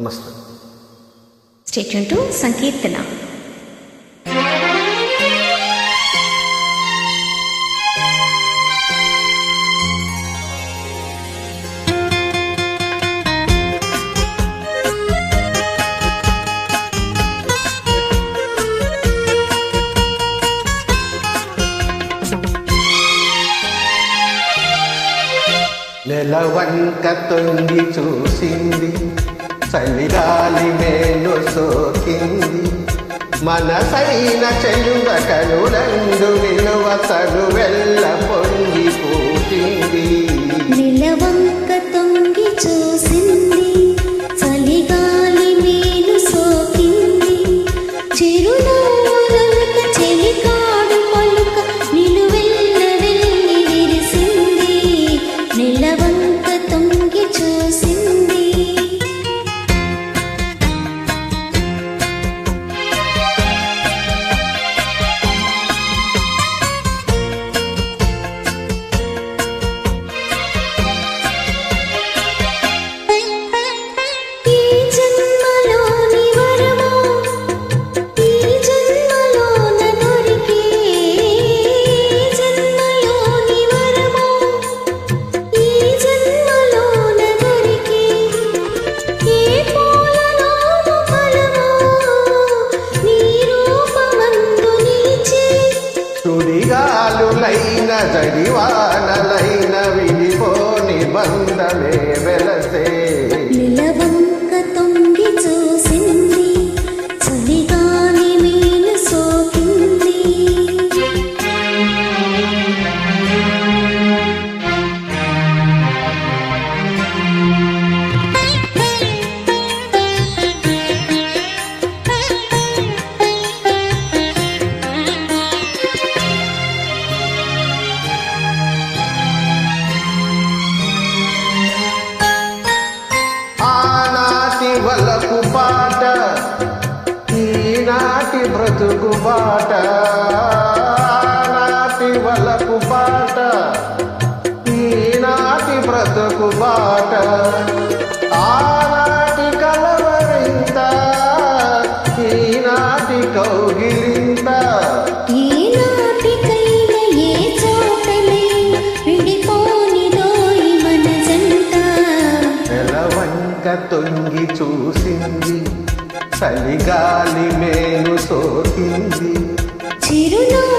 నమస్తే. Stay tune to సంకీర్తన నెలవంక తొంగి చూసింది. చలిగాలి మేలు సోకింది. మనసైన చెలువ కనులందు విలువ వెళ్ళ పొంగి పూసింది. నిలవంక తొంగి చూసింది. చలిగాలి మేలు సోకింది. చిరునవ్వులొలుక చెలికాడు పలుక నిలువెల్ల వెళ్ళి విరిసింది. నిలవంక తొంగి చూసింది. and వలకు పాట ఈనాటి బ్రతుకు బాట. నాటి వలకు పాట ఈనాటి బ్రతుకు బాట. ఆనాటి కలవరింత ఈనాటి కౌగిలింత. తొంగి చూసింది. చలిగాలి మేలు సోకింది. చిరునవ్వులొలుక